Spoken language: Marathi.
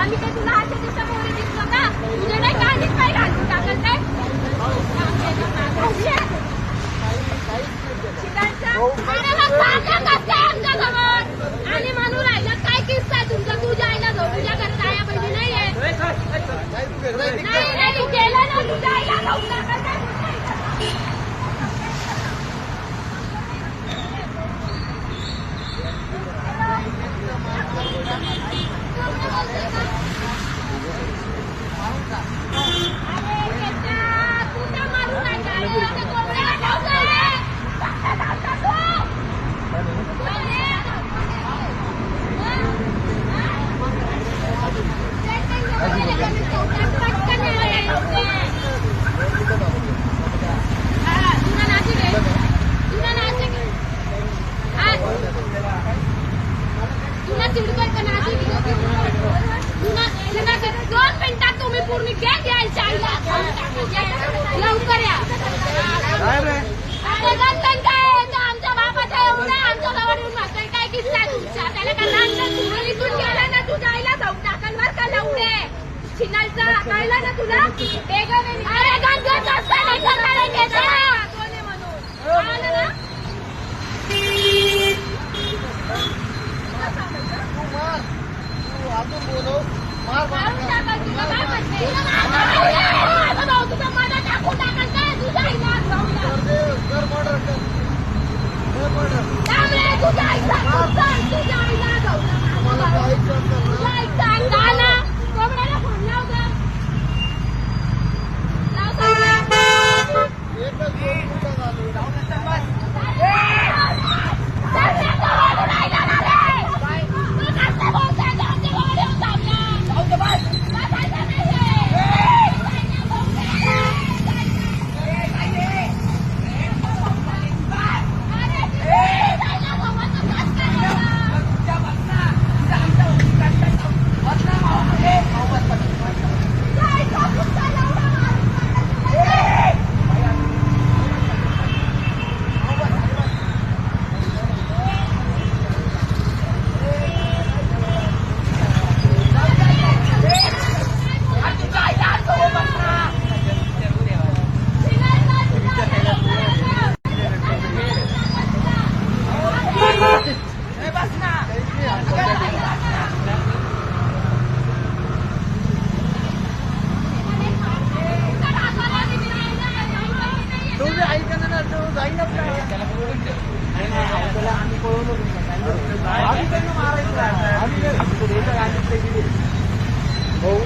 आम्ही ते तुला हाताच्या समोर दिसलो का? तुझ्या छिनायचा कळला ना तुला? वेगाने अरे गंज असताना आम्ही पळवलो आम्ही भाऊ